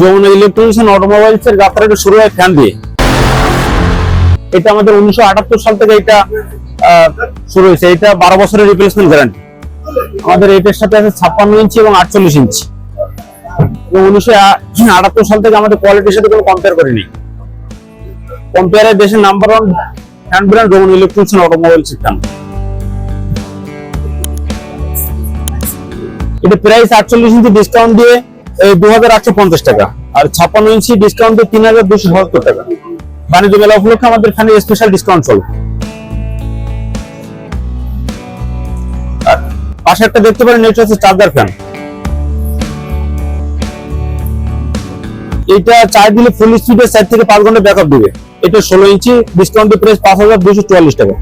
Jamuna Electronics and Automobiles এর যাত্রাটা শুরু হয় ফ্যান দিয়ে। এটা আমাদের উনিশশো আটাত্তর সাল থেকে এটা শুরু হয়েছে। এটা বারো বছরের রিপ্লেসমেন্ট গ্যারান্টি আমাদের এটার সাথে আছে ছাপ্পান্ন ইঞ্চি এবং আটচল্লিশ ইঞ্চি। উনিশশো আটাত্তর সাল থেকে আমাদের কোয়ালিটির সাথে কোনো কম্পেয়ার করিনি। কম্পেয়ারে দেশের number one fan brand Jamuna Electronics and Automobiles এর এটা প্রাইস আটচল্লিশ ইঞ্চি ডিসকাউন্ট দিয়ে দু হাজার আটশো পঞ্চাশ টাকা। আর ছাপ্পান্ন ইঞ্চি ডিসকাউন্ট তিন হাজার দুশো সত্তর টাকা। বাণিজ্য মেলা উপলক্ষে আমাদের এখানে স্পেশাল ডিসকাউন্ট পাশে একটা দেখতে পারেন, এটা হচ্ছে চার্জার ফ্যান এটা চার দিলে ফুল স্পিডে চার থেকে পাঁচ ঘণ্টা ব্যাকআপ দিবে। এটা ষোলো ইঞ্চি ডিসকাউন্ট প্রাইস পাঁচ হাজার দুশো চুয়াল্লিশ টাকা।